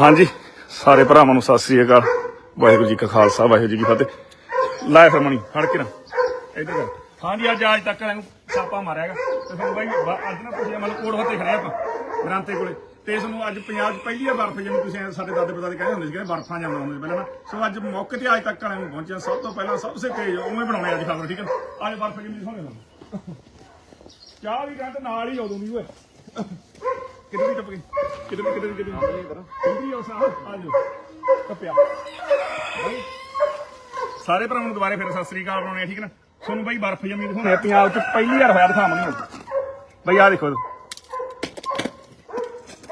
ਹਾਂਜੀ, ਸਾਰੇ ਭਰਾਵਾਂ ਨੂੰ ਸਤਿ ਸ੍ਰੀ ਅਕਾਲ। ਵਾਹਿਗੁਰੂ ਜੀ ਕਾ ਖਾਲਸਾ, ਵਾਹਿਗੁਰੂ ਜੀ ਕੀ ਫਤਿਹ। ਲਾਇ ਫਰਮਣੀ ਫੜ ਕੇ ਨਾ। ਇੱਧਰ ਕਰ। ਹਾਂਜੀ, ਅੱਜ ਅੱਜ ਤੱਕ ਇਹਨੂੰ ਛਾਪਾ ਮਾਰਿਆਗਾ ਤੇ ਤੁਹਾਨੂੰ ਬਾਈ ਅੱਜ ਨਾ ਤੁਸੀਂ ਮਤਲਬ ਕੋੜ ਹੱਥੇ ਖੜੇ ਆਪਾਂ ਗ੍ਰਾਂਤੇ ਕੋਲੇ। ਤੇ ਇਸ ਨੂੰ ਅੱਜ ਪੰਜਾਬ 'ਚ ਪਹਿਲੀ ਵਾਰ ਬਰਫ਼ ਜਿਵੇਂ ਤੁਸੀਂ ਸਾਡੇ ਦਾਦੇ ਪਤਾ ਕਹਿੰਦੇ ਹੁੰਦੇ ਸੀ ਕਿ ਬਰਫ਼ਾਂ ਜਾਂਦਾ ਹੁੰਦੇ ਸੀ ਪਹਿਲਾਂ ਨਾ। ਸੋ ਅੱਜ ਮੌਕੇ ਤੇ ਅੱਜ ਤੱਕ ਵਾਲਿਆਂ ਨੂੰ ਪਹੁੰਚਿਆ ਸਭ ਤੋਂ ਪਹਿਲਾਂ ਸਭ ਤੋਂ ਤੇਜ਼ ਉਵੇਂ ਬਣਾਉਣੇ ਅੱਜ ਖਬਰ, ਠੀਕ ਹੈ ਅੱਜ ਬਰਫ਼ ਜਿੰਨੀ ਸੋਹਣੀ ਲੱਗਦੀ ਚਾਹ ਵੀ ਕਹਿੰਦੇ ਨਾਲ ਹੀ ਉਦੋਂ ਦੀ, ਓਏ। ਵੀ ਟੱਪ ਗਈ? ਕਿਤੇ ਵੀ ਕਿਤੇ ਵੀ ਕਿਤੇ ਵੀ ਕਿੰਦੀ ਉਸ ਆ ਆ ਜਾਓ। ਟੱਪਿਆ। ਸਾਰੇ ਭਰਾਵਾਂ ਨੂੰ ਦੁਬਾਰੇ ਫਿਰ ਸਤਿ ਸ੍ਰੀ ਅਕਾਲ ਬਣਾਉਣੇ ਠੀਕ ਹੈ ਨਾ? ਤੁਹਾਨੂੰ ਬਾਈ ਬਰਫ਼ ਜੰਮੀ ਦਿਖਾਉਣੇ ਪੰਜਾਬ 'ਚ ਪਹਿਲੀ ਵਾਰ ਹੋਇਆ ਦਿਖਾਵਾਂਗੇ। ਬਾਈ ਆ ਦੇਖੋ।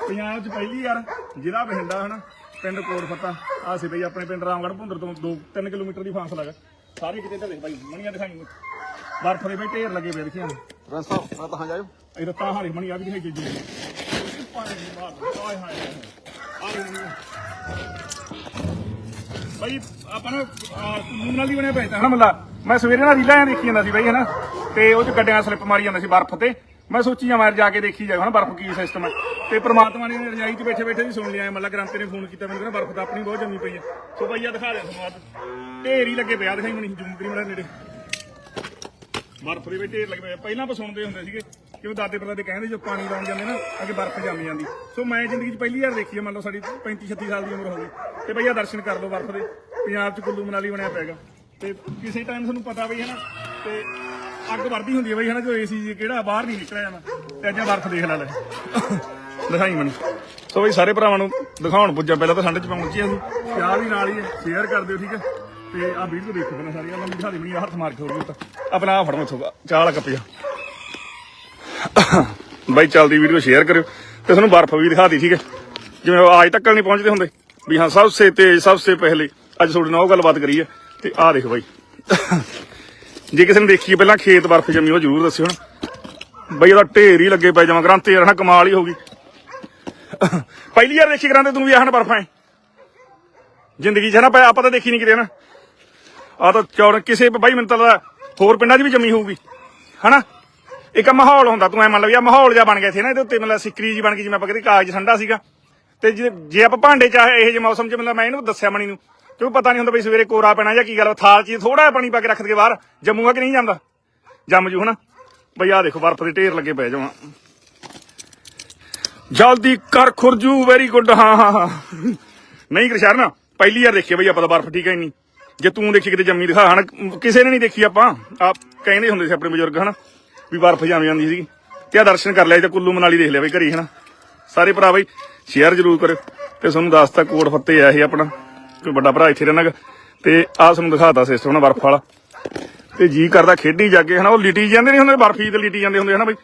ਪੰਜਾਬ 'ਚ ਪਹਿਲੀ ਵਾਰ ਜ਼ਿਲ੍ਹਾ ਬਠਿੰਡਾ ਹਨਾ? ਪਿੰਡ ਕੋਟ ਫੱਤਾ ਆ ਸੀ ਬਈ ਆਪਣੇ ਪਿੰਡ ਰਾਮਗੜ੍ਹ ਭੁੰਦਰ ਤੋਂ 2-3 ਕਿਲੋਮੀਟਰ ਦੀ ਫਾਸਲਾ ਹੈਗਾ। ਸਾਰੇ ਕਿਤੇ ਤਾਂ ਦੇਖ ਬਾਈ ਮਣੀਆਂ ਦਿਖਾਈ ਬਰਫ਼ ਦੇ ਬਈ ਢੇਰ ਲੱਗੇ ਪਏ ਦੇਖੀਆਂ ਰਸ ਸਾਹਿਬ ਮੈਂ ਤਾਂ ਜਾਇਓ। ਇਹ ਤਾਂ ਹਾਰੀ ਮਣੀ ਆ ਵੀ ਦਿਖਾਈ ਜੀ। ਪਾਣੀ ਦੀ ਮਾਰ ਹਾਏ ਹਾਏ ਆਪਾਂ ਨੂੰ ਕੁੱਲੂ ਨਾਲ ਹੀ ਬਣਿਆ ਪਿਆ ਹਨਾ ਮੱਲਾ? ਮੈਂ ਸਵੇਰੇ ਨਾਲ ਰੀਲਾਂ ਦੇਖੀ ਜਾਂਦਾ ਸੀ ਬਈ, ਹਨਾ? ਤੇ ਉਹ ਚ ਗੱਡਿਆਂ ਸਲਿੱਪ ਮਾਰੀ ਜਾਂਦਾ ਸੀ ਬਰਫ਼ ਤੇ। ਮੈਂ ਸੋਚੀ ਜਾ ਮੈਂ ਜਾ ਕੇ ਦੇਖੀ ਜਾ ਹਨਾ, ਬਰਫ਼ ਕੀ ਸਿਸਟਮ ਹੈ ਤੇ ਪ੍ਰਮਾਤਮਾ ਨੇ ਰਜਾਈ 'ਚ ਬੈਠੇ ਬੈਠੇ ਵੀ ਸੁਣ ਲਿਆ, ਮੱਲਾ ਗ੍ਰਾਂਤੇ ਨੇ ਫੋਨ ਕੀਤਾ, ਮੈਨੂੰ ਕਹਿੰਦਾ ਬਰਫ਼ ਤਾਂ ਆਪਣੀ ਬਹੁਤ ਜੰਮੀ ਪਈ ਹੈ ਸੋ ਬਈਆ ਦਿਖਾ ਦੇ ਤੁਹਾਨੂੰ ਅੱਜ ਢੇਰ ਹੀ ਲੱਗੇ ਪਿਆ ਦਿਖਾਈ ਮੈਨੂੰ ਜੂਮ ਕਰੀ ਮੜਾ ਨੇੜੇ। ਬਰਫ਼ ਦੇ ਵਿੱਚ ਢੇਰ ਲੱਗੇ ਪਏ ਪਹਿਲਾਂ ਆਪਾਂ ਸੁਣਦੇ ਹੁੰਦੇ ਸੀਗੇ ਕਿ ਦਾਦੇ ਪੜਦਾਦੇ ਕਹਿੰਦੇ ਜੋ ਪਾਣੀ ਲਾਉਣ ਜਾਂਦੇ ਨਾ, ਅੱਗੇ ਬਰਫ਼ ਜੰਮ ਜਾਂਦੀ। ਸੋ ਮੈਂ ਜ਼ਿੰਦਗੀ 'ਚ ਪਹਿਲੀ ਵਾਰ ਦੇਖੀ ਹੈ ਮੰਨ ਲਓ ਸਾਡੀ 35 36 ਸਾਲ ਦੀ ਉਮਰ ਹੋ ਗਈ। ਤੇ ਭਈਆ ਦਰਸ਼ਨ ਕਰ ਲਓ ਬਰਫ਼ ਦੇ। ਪੰਜਾਬ 'ਚ ਕੁੱਲੂ ਮਨਾਲੀ ਬਣਿਆ ਪੈਗਾ ਤੇ ਕਿਸੇ ਟਾਈਮ ਤੁਹਾਨੂੰ ਪਤਾ ਬਈ ਨਾ, ਤੇ ਅੱਗ ਵਰਦੀ ਹੁੰਦੀ ਹੈ ਬਈ, ਹੈ ਨਾ, ਜੋ ਏਸੀ ਕਿਹੜਾ ਬਾਹਰ ਨਹੀਂ ਨਿਕਲਿਆ ਜਾਣਾ। ਤੇ ਅੱਜ ਬਰਫ਼ ਦੇਖ ਲੈ ਲੈ। ਦਿਖਾਈ ਮੈਨੂੰ। ਸੋ ਬਈ ਸਾਰੇ ਭਰਾਵਾਂ ਨੂੰ ਦਿਖਾਉਣ ਪੁੱਜਾ, ਪਹਿਲਾਂ ਤਾਂ ਠੰਡ 'ਚ ਪਹੁੰਚੇ ਅਸੀਂ ਪਿਆਰ ਵੀ ਨਾਲ ਹੀ ਹੈ ਸ਼ੇਅਰ ਕਰ ਦਿਓ, ਠੀਕ ਹੈ। ਤੇ ਆ ਵੀਡੀਓ ਦੇਖੋ ਪਹਿਲਾਂ ਸਾਰੀ ਆ ਲੰਮੀ ਦਿਖਾ ਦੇ ਹੱਥ ਮਾਰ ਕੇ ਹੋ ਗਈ ਤਾਂ। ਆਪਣਾ ਆ ਫੜੋ ਇੱਥੋਂ, ਚਾਹ ਵਾਲਾ ਕੱਪ ਬਾਈ ਚੱਲਦੀ ਵੀਡੀਓ ਸ਼ੇਅਰ ਕਰਿਓ ਤੇ ਤੁਹਾਨੂੰ ਬਰਫ਼ ਵੀ ਦਿਖਾਤੀ ਠੀਕ ਹੈ? ਜਿਵੇਂ ਉਹ ਅੱਜ ਤੱਕ ਨਹੀਂ ਪਹੁੰਚਦੇ ਹੁੰਦੇ। ਵੀ ਹਾਂ, ਸਭ ਸੇ ਤੇਜ਼, ਸਭ ਸੇ ਪਹਿਲੇ। ਅੱਜ ਤੁਹਾਡੇ ਨਾਲ ਉਹ ਗੱਲਬਾਤ ਕਰੀ ਹੈ ਤੇ ਆਹ ਦੇਖ ਬਾਈ। ਜੇ ਕਿਸੇ ਨੇ ਦੇਖੀ ਪਹਿਲਾਂ ਖੇਤ ਬਰਫ਼ ਜੰਮੀ, ਉਹ ਜ਼ਰੂਰ ਦੱਸਿਓ ਹੁਣ ਬਈ, ਉਹਦਾ ਢੇਰ ਹੀ ਲੱਗੇ ਪਏ ਜਮਾ ਗ੍ਰਾਂਤੇ ਯਾਰ ਨਾ ਕਮਾਲ ਹੀ ਹੋ ਗਈ। ਪਹਿਲੀ ਵਾਰ ਦੇਖੀ ਗ੍ਰਾਂਤੇ ਤੂੰ ਵੀ ਆਹਣ ਬਰਫ਼ਾਂ ਜ਼ਿੰਦਗੀ 'ਚ ਨਾ ਪਿਆ ਆਪਾਂ ਤਾਂ ਦੇਖੀ ਨਹੀਂ ਕਿਤੇ ਨਾ? ਆ ਤਾਂ ਚੌੜ ਕਿਸੇ ਬਾਈ, ਮੈਨੂੰ ਤਾਂ ਹੋਰ ਪਿੰਡਾਂ 'ਚ ਵੀ ਜੰਮੀ ਹੋਊਗੀ। ਹਨਾ ਇੱਕ ਮਾਹੌਲ ਹੁੰਦਾ, ਤੂੰ ਐ ਮੰਨ ਲਓ ਯਾ ਮਾਹੌਲ ਜਿਹਾ ਬਣ ਗਿਆ ਸੀ ਨਾ ਇਹਦੇ ਉੱਤੇ, ਮਤਲਬ ਸਿੱਕਰੀ ਜੀ ਬਣ ਗਈ, ਜਿਵੇਂ ਆਪਾਂ ਕਹਿੰਦੇ ਕਾਗਜ਼ ਠੰਡਾ ਸੀਗਾ। ਤੇ ਜੇ ਜੇ ਆਪਾਂ ਭਾਂਡੇ ਚਾਹੇ ਇਹੋ ਜਿਹੇ ਮੌਸਮ 'ਚ, ਮਤਲਬ ਮੈਂ ਇਹਨੂੰ ਦੱਸਿਆ ਮਣੀ ਨੂੰ ਕਿਉਂ ਪਤਾ ਨਹੀਂ ਹੁੰਦਾ ਬਈ ਸਵੇਰੇ ਕੋਰਾ ਪੈਣਾ ਜਾਂ ਕੀ ਗੱਲ ਥਾਲ 'ਚ ਥੋੜਾ ਪਾਣੀ ਪਾ ਕੇ ਰੱਖ ਦੇ ਬਾਹਰ, ਜੰਮੂਗਾ ਕਿ ਨਹੀਂ ਜਾਂਦਾ ਜੰਮ ਜੂ ਹਨਾ। ਬਈ ਆ ਦੇਖੋ, ਬਰਫ਼ ਦੇ ਢੇਰ ਲੱਗੇ ਪਏ ਜਮਾ। ਜਲਦੀ ਕਰ ਖੁਰਜੂ ਵੈਰੀ ਗੁੱਡ ਹਾਂ ਹਾਂ ਨਹੀਂ ਕਿਰਸ਼ਰਨ ਪਹਿਲੀ ਵਾਰ ਦੇਖੀ ਬਈ ਆਪਾਂ ਤਾਂ ਬਰਫ਼, ਠੀਕ ਹੈ ਨਹੀਂ ਜੇ ਤੂੰ ਦੇਖੀ ਕਿਤੇ ਜੰਮੀ ਦਿਖਾ ਹਣ ਕਿਸੇ ਨੇ ਨਹੀਂ ਦੇਖੀ ਆਪਾਂ। ਆਪ ਕਹਿੰਦੇ ਹੁੰਦੇ ਸੀ ਆਪਣੇ ਬਜ਼ੁਰਗ, ਹਨਾ। ਵੀ ਬਰਫ਼ ਜੰਮ ਜਾਂਦੀ ਸੀਗੀ। ਤੇ ਆ ਦਰਸ਼ਨ ਕਰ ਲਿਆ ਤੇ ਕੁੱਲੂ ਮਨਾਲੀ ਦੇਖ ਲਿਆ ਬਈ ਘਰੀ, ਹਨਾ? ਸਾਰੇ ਭਰਾ ਬਈ ਸ਼ੇਅਰ ਜ਼ਰੂਰ ਕਰਿਓ। ਤੇ ਤੁਹਾਨੂੰ ਦੱਸਤਾ ਕੋਟ ਫੱਤੇ ਆ ਇਹ ਆਪਣਾ, ਕੋਈ ਵੱਡਾ ਭਰਾ ਇੱਥੇ ਰਹਿਣਾ ਗਾ। ਤੇ ਆ ਤੁਹਾਨੂੰ ਦਿਖਾਤਾ ਸਿਸਟਮ ਨਾ ਬਰਫ਼ ਵਾਲਾ। ਤੇ ਜੀ ਕਰਦਾ ਖੇਡੀ ਜਾ ਕੇ ਹਨਾ? ਉਹ ਲਿਟੀ ਜਾਂਦੇ ਨਹੀਂ ਹੁੰਦੇ, ਬਰਫੀ ਤੇ ਲਿਟੀ ਜਾਂਦੇ ਹੁੰਦੇ, ਹਨਾ ਬਈ?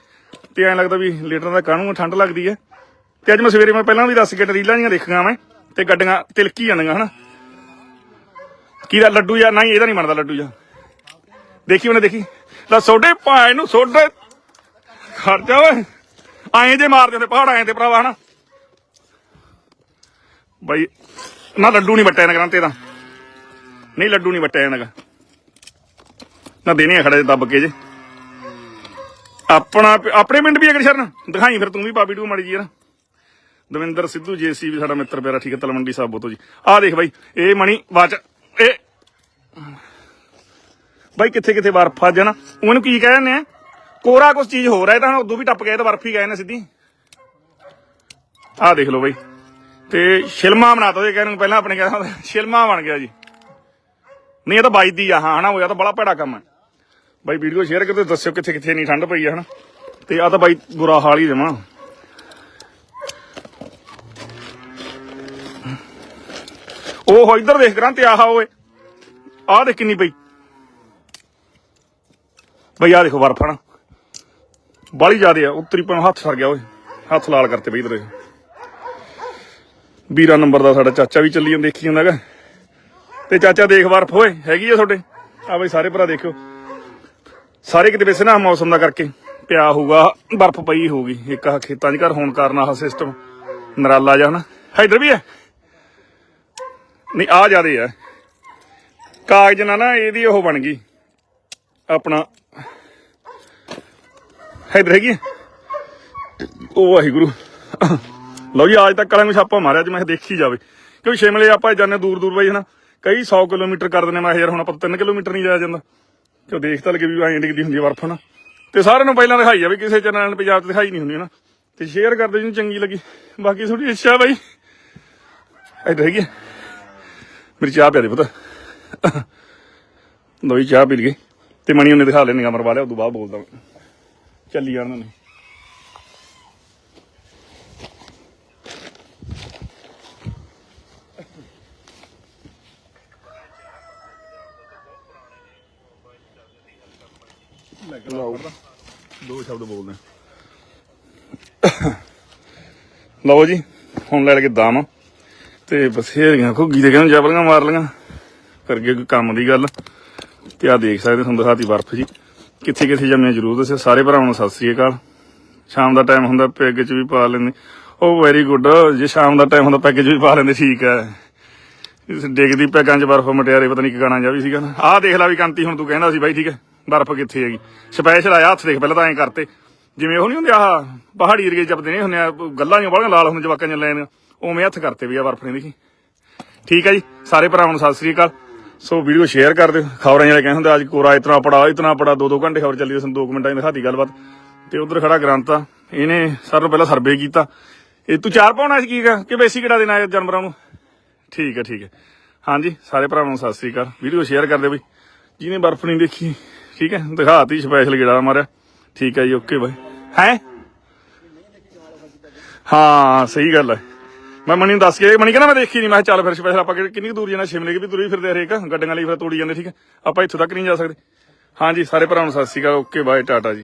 ਤੇ ਐਂ ਲੱਗਦਾ ਵੀ ਲੀਟਰ ਦਾ ਕਾਹਨੂੰ ਠੰਡ ਲੱਗਦੀ ਹੈ ਤੇ ਅੱਜ ਮੈਂ ਸਵੇਰੇ ਮੈਂ ਪਹਿਲਾਂ ਵੀ ਦੱਸ ਕੇ ਰੀਲਾਂ ਜੀਆਂ ਦੇਖੀਆਂ ਮੈਂ ਤੇ ਗੱਡੀਆਂ ਤਿਲਕੀ ਜਾਂਦੀਆਂ, ਹਨਾ? ਕੀ ਦਾ ਲੱਡੂ ਜਾਂ, ਨਹੀਂ, ਇਹਦਾ ਨਹੀਂ ਬਣਦਾ ਲੱਡੂ ਜਾਂ। ਦੇਖੀ ਉਹਨੇ ਦੇਖੀ? ਲੈ ਸੋਡੇ ਭਾਏ ਨੂੰ ਸੋਡੇ ਖਰਚਾ ਓਏ। ਐਂ ਜੇ ਮਾਰਦੇ ਹੁੰਦੇ ਪਹਾੜ ਐਂ ਤੇ ਭਰਾਵਾ, ਹਨਾ। ਬਈ, ਨਾ ਲੱਡੂ ਨਹੀਂ ਵੱਟਿਆ ਨਗਰਾਂ ਤੇ ਦਾ। ਨਹੀਂ ਲੱਡੂ ਨਹੀਂ ਵੱਟਿਆ ਨਗਾ ਨਾ ਦੇਣੇ ਆ ਖੜੇ ਦੱਬ ਕੇ ਜੇ। ਆਪਣਾ ਆਪਣੇ ਪਿੰਡ ਵੀ ਅਗਰ ਸ਼ਰਨ? ਦਿਖਾਈ ਫਿਰ ਤੂੰ ਵੀ ਬਾਬੀ ਟੂ ਮਾੜੀ ਜੀ ਯਾਰ ਦਵਿੰਦਰ ਸਿੱਧੂ ਜੇਸੀ ਵੀ ਸਾਡਾ ਮਿੱਤਰ ਪਿਆਰਾ, ਠੀਕ ਹੈ, ਤਲਵੰਡੀ ਸਾਬੋ ਤੋਂ ਜੀ। ਆਹ ਦੇਖ ਬਾਈ, ਇਹ ਮਣੀ, ਵਾਚ ਇਹ ਬਾਈ ਕਿੱਥੇ ਕਿੱਥੇ ਬਰਫ ਆ ਜਾਣਾ। ਉਹਨੂੰ ਕੀ ਕਹਿ ਕਹਿੰਦੇ ਆ? ਕੋਰਾ ਕੁਛ ਚੀਜ਼ ਹੋਰ ਹੈ ਤਾਂ ਉਦੋਂ ਵੀ ਟੱਪ ਗਏ ਤਾਂ ਬਰਫ ਹੀ ਗਏ ਨੇ ਸਿੱਧੀ। ਆਹ ਦੇਖ ਲਓ ਬਾਈ। ਤੇ ਸ਼ਿਲਮਾ ਬਣਾਤਾ ਉਹਦੇ ਕਹਿਣ ਨੂੰ, ਪਹਿਲਾਂ ਆਪਣੇ ਕਹਿੰਦਾ ਸ਼ਿਲਮਾ ਬਣ ਗਿਆ ਜੀ। ਨਹੀਂ, ਇਹ ਤਾਂ ਵੱਜਦੀ ਆ, ਹਾਂ, ਹਨਾ, ਉਹ ਤਾਂ ਬੜਾ ਭੈੜਾ ਕੰਮ ਹੈ ਬਾਈ ਵੀਡੀਓ ਸ਼ੇਅਰ ਕਰਕੇ ਦੱਸਿਓ ਕਿੱਥੇ ਕਿੱਥੇ ਨਹੀਂ ਠੰਡ ਪਈ ਆ, ਹਨਾ। ਤੇ ਆ ਤਾਂ ਬਾਈ ਬੁਰਾ ਹਾਲ ਹੀ ਜਮਾ। ਉਹ ਹੋ, ਇੱਧਰ ਦੇਖ ਕਰਾਂ, ਤੇ ਆਹ ਓਏ ਆਹ ਦੇਖ ਕਿੰਨੀ ਪਈ। ਬਈ ਆਹ ਦੇਖੋ ਬਰਫ ਹਨਾ ਬਾਲੀ ਜ਼ਿਆਦੇ ਆ, ਉੱਤਰੀ ਪਨ ਹੱਥ ਸਰ ਗਿਆ ਓਏ। ਹੱਥ ਲਾਲ ਕਰਤੇ ਬਈ ਇਧਰ। ਵੀਰਾ ਨੰਬਰ ਦਾ ਸਾਡਾ ਚਾਚਾ ਵੀ ਚੱਲੀ ਜਾਂਦਾ, ਦੇਖੀ ਜਾਂਦਾ ਤੇ ਚਾਚਾ ਦੇਖ ਬਰਫ ਓਏ, ਹੈਗੀ ਆ ਤੁਹਾਡੇ? ਆ ਬਈ ਸਾਰੇ ਭਰਾ ਦੇਖਿਓ। ਸਾਰੇ ਕਿਤੇ ਵੈਸੇ ਨਾ ਮੌਸਮ ਦਾ ਕਰਕੇ ਪਿਆ ਹੋਊਗਾ, ਬਰਫ਼ ਪਈ ਹੋਊਗੀ। ਇੱਕ ਆ ਖੇਤਾਂ 'ਚ ਘਰ ਹੋਣ ਕਾਰਨ ਆਹ ਸਿਸਟਮ ਨਰਾਲਾ ਜਾ ਹਨਾ। ਇਧਰ ਵੀ ਹੈ? ਨਹੀਂ ਆ ਜਿਆਦੇ ਆ। ਕਾਗਜ਼ ਨਾਲ ਨਾ ਇਹਦੀ ਉਹ ਬਣ ਗਈ। ਆਪਣਾ ਇਧਰ ਹੈਗੀ ਆ? ਉਹ ਵਾਹਿਗੁਰੂ। ਲਓ ਜੀ ਅੱਜ ਤੱਕ ਵਾਲਿਆਂ ਨੂੰ ਛਾਪਾ ਮਾਰਿਆ, ਅੱਜ ਮੈਂ ਕਿਹਾ ਦੇਖੀ ਜਾਵੇ। ਕਿਉਂਕਿ ਸ਼ਿਮਲੇ ਆਪਾਂ ਜਾਂਦੇ ਦੂਰ ਦੂਰ ਬਈ, ਹਨਾ? ਕਈ 100 ਕਿਲੋਮੀਟਰ ਕਰ ਦਿੰਦੇ ਮੈਂ ਕਿਹਾ, ਯਾਰ, ਹੁਣ ਆਪਾਂ 3 ਕਿਲੋਮੀਟਰ ਨਹੀਂ ਜਾਇਆ ਜਾਂਦਾ। ਕਿਉਂ ਦੇਖ ਤਾਂ ਲਗੇ ਵੀ ਐਂ ਡਿੱਗਦੀ ਹੁੰਦੀ ਬਰਫ਼ ਨਾ ਤੇ ਸਾਰਿਆਂ ਨੂੰ ਪਹਿਲਾਂ ਦਿਖਾਈ ਜਾਵੇ ਕਿਸੇ ਚੈਨਲ ਨੇ ਪੰਜਾਬ ਤੇ ਦਿਖਾਈ ਨਹੀਂ ਹੁੰਦੀ, ਹਨਾ? ਤੇ ਸ਼ੇਅਰ ਕਰਦੇ ਜਿਹਨੂੰ ਚੰਗੀ ਲੱਗੀ। ਬਾਕੀ ਥੋੜੀ ਇੱਛਾ ਬਾਈ। ਇੱਧਰ ਹੈਗੀ ਆ। ਮੇਰੀ ਚਾਹ ਪਿਆ ਦੇ ਪੁੱਤ। ਦੋਈ ਚਾਹ ਪੀ ਲਈਏ। ਤੇ ਮਣੀ ਉਹਨੇ ਦਿਖਾ ਲੈਣੇ ਅਮਰ ਲਿਆ ਉਦੋਂ ਬਾਅਦ ਬੋਲਦਾ ਮੈਂ। ਚੱਲੀ ਜਾਣ ਨੇ। ਦੋ ਸ਼ਬਦ ਬੋਲਦੇ ਲਓ ਜੀ ਹੁਣ ਲੈ ਲਗੇ ਦਾਮ। ਤੇ ਬਥੇਰੀਆਂ ਘੁੱਗੀ ਦੇ ਕਹਿੰਦੇ ਜਬਲੀਆਂ ਮਾਰ ਲੀਆਂ ਕਰਗੇ ਕੋਈ ਕੰਮ ਦੀ ਗੱਲ। ਤੇ ਆ ਦੇਖ ਸਕਦੇ ਤੁਹਾਨੂੰ ਦਿਖਾਤੀ ਬਰਫ਼ ਜੀ। ਕਿੱਥੇ ਕਿੱਥੇ ਜੰਮੀਆਂ ਜ਼ਰੂਰ ਦੱਸਿਓ। ਸਾਰੇ ਭਰਾਵਾਂ ਨੂੰ ਸਤਿ ਸ੍ਰੀ ਅਕਾਲ। ਸ਼ਾਮ ਦਾ ਟਾਈਮ ਹੁੰਦਾ, ਪੈਗ 'ਚ ਵੀ ਪਾ ਲੈਂਦੇ। ਉਹ ਵੈਰੀ ਗੁੱਡ ਜੇ ਸ਼ਾਮ ਦਾ ਟਾਈਮ ਹੁੰਦਾ ਪੈਕੇਜ ਵੀ ਪਾ ਲੈਂਦੇ, ਠੀਕ ਹੈ। ਇਸ ਡਿੱਗਦੀ ਪੈਗਾਂ 'ਚ ਬਰਫ਼ ਮਟਿਆਰੇ, ਪਤਾ ਨਹੀਂ ਕੀ ਗਾਣਾ ਜਾ ਵੀ ਸੀਗਾ ਨਾ। ਆਹ ਦੇਖ ਲੈ ਵੀ ਕਾਂਤੀ, ਹੁਣ ਤੂੰ ਕਹਿੰਦਾ ਸੀ ਬਾਈ, ਠੀਕ ਹੈ, ਬਰਫ਼ ਕਿੱਥੇ ਹੈਗੀ। ਸਪੈਸ਼ਲ ਆਇਆ, ਹੱਥ ਦੇਖ ਪਹਿਲਾਂ ਤਾਂ ਐਂ ਕਰਤੇ। ਜਿਵੇਂ ਉਹ ਨਹੀਂ ਹੁੰਦੇ, ਆਹ ਪਹਾੜੀ ਏਰੀਏ ਜਪਦੇ ਨੇ, ਹੁੰਦੇ ਆ, ਗੱਲਾਂ ਜਿਹੀਆਂ ਬੜੀਆਂ ਲਾਲ ਹੁੰਦੇ ਜਵਾਕਾਂ 'ਚ ਲੈਣ ਉਵੇਂ ਹੱਥ ਕਰਤੇ ਵੀ ਆ ਬਰਫ਼ ਨੇ, ਦੇਖੀ। ਠੀਕ ਹੈ ਜੀ, ਸਾਰੇ ਭਰਾਵਾਂ ਨੂੰ ਸਤਿ ਸ੍ਰੀ ਅਕਾਲ। ਸੋ ਵੀਡੀਓ ਸ਼ੇਅਰ ਕਰ ਦਿਓ। ਖਬਰਾਂ ਜਿਹੜੇ ਕਹਿੰਦੇ ਹੁੰਦੇ ਅੱਜ ਕੋਰਾ ਇਤਨਾ ਪੜਾ ਇਤਨਾ ਪੜਾ ਦੋ ਦੋ ਘੰਟੇ ਖਬਰ ਚੱਲੀ ਸਾਨੂੰ 2 ਮਿੰਟਾਂ ਦੀ ਦਿਖਾਤੀ ਗੱਲਬਾਤ। ਤੇ ਉਧਰ ਖੜਾ ਗ੍ਰੰਥਾ ਇਹਨੇ ਸਾਰਿਆਂ ਨੂੰ ਪਹਿਲਾਂ ਸਰਵੇ ਕੀਤਾ। ਇਹ ਤੂੰ ਚਾਰ ਪਾਉਣਾ ਸੀ ਕੀ ਗਾ? ਕਿ ਬੇਸੀ ਕਿਹੜਾ ਦੇਣਾ ਹੈ ਜਾਨਵਰਾਂ ਨੂੰ? ਠੀਕ ਹੈ ਠੀਕ ਹੈ। ਹਾਂਜੀ, ਸਾਰੇ ਭਰਾਵਾਂ ਨੂੰ ਸਤਿ ਸ੍ਰੀ ਅਕਾਲ। ਵੀਡੀਓ ਸ਼ੇਅਰ ਕਰ ਦਿਓ ਬਈ। ਜਿਹਨੇ ਬਰਫ਼ ਨਹੀਂ ਦੇਖੀ, ਠੀਕ ਹੈ, ਦਿਖਾਤੀ ਸਪੈਸ਼ਲ ਗੇੜਾ ਮਾਰਿਆ। ਠੀਕ ਹੈ ਜੀ ਓਕੇ ਬਾਈ। ਹੈ? ਹਾਂ, ਸਹੀ ਗੱਲ ਹੈ। ਮੈਂ ਮਣੀ ਨੂੰ ਦੱਸ ਕੇ ਮਣੀ ਕਹਿੰਦਾ ਮੈਂ ਦੇਖੀ ਨਹੀਂ ਮੈਂ ਕਿਹਾ ਚੱਲ ਫਿਰ ਸਪੈਸ਼ਲ ਆਪਾਂ ਕਿੰਨੀ ਦੂਰ ਜਾਣਾ ਸ਼ਿਮਲੇ ਕਿ ਵੀ ਤੁਰੀ ਫਿਰਦੇ ਹਰੇਕ ਗੱਡੀਆਂ ਲਈ ਫਿਰ ਤੋੜੀ ਜਾਂਦੇ, ਠੀਕ ਹੈ। ਆਪਾਂ ਇੱਥੋਂ ਤੱਕ ਨਹੀਂ ਜਾ ਸਕਦੇ। ਹਾਂਜੀ, ਸਾਰੇ ਭਰਾਵਾਂ ਨੂੰ Sat Sri Akal, okay, bye, ta-ta ਜੀ।